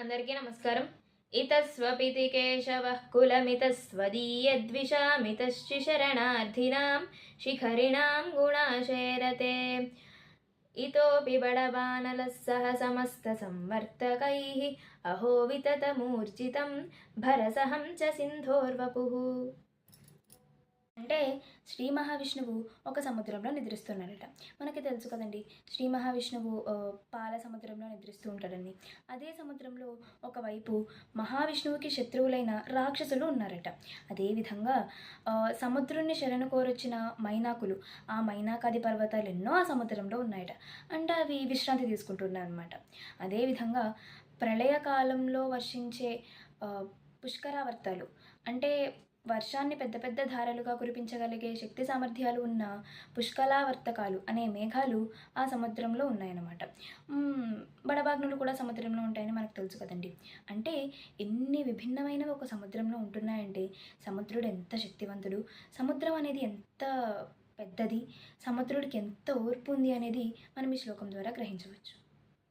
అందరికీ నమస్కారం. ఇతస్వపితి కేశవ కులమిత కులమితస్వదీయద్విషామితశ్చి శరణార్థినాం శిఖరిణాం గుణాశేరతే ఇతోపి బడబానలः సహ సమస్త సంవర్తకైः. అహో వితతమూర్జితం భరసహం చ సింధోర్వపుః. అంటే శ్రీ మహావిష్ణువు ఒక సముద్రంలో నిద్రిస్తున్నాడట. మనకి తెలుసు కదండి శ్రీ మహావిష్ణువు పాల సముద్రంలో నిద్రిస్తూ ఉంటాడని అదే సముద్రంలో ఒకవైపు మహావిష్ణువుకి శత్రువులైన రాక్షసులు ఉన్నారట. అదేవిధంగా సముద్రుణ్ణి శరణు కోరొచ్చిన మైనాకులు ఆ మైనాకాది పర్వతాలు ఎన్నో ఆ సముద్రంలో ఉన్నాయట. అంటే అవి విశ్రాంతి తీసుకుంటున్నాయి అనమాట అదేవిధంగా ప్రళయకాలంలో వర్షించే పుష్కరావర్తాలు. అంటే వర్షాన్ని పెద్ద పెద్ద ధారలుగా కురిపించగలిగే శక్తి సామర్థ్యాలు ఉన్న పుష్కలావర్తకాలు అనే మేఘాలు ఆ సముద్రంలో ఉన్నాయన్నమాట. మ్మ్, బడబాగ్నులు కూడా సముద్రంలో ఉంటాయని మనకు తెలుసు కదండి. అంటే ఎన్ని విభిన్నమైనవి ఒక సముద్రంలో ఉంటున్నాయంటే సముద్రుడు ఎంత శక్తివంతుడు సముద్రం అనేది ఎంత పెద్దది సముద్రుడికి ఎంత ఓర్పు ఉంది అనేది మనం ఈ శ్లోకం ద్వారా గ్రహించవచ్చు.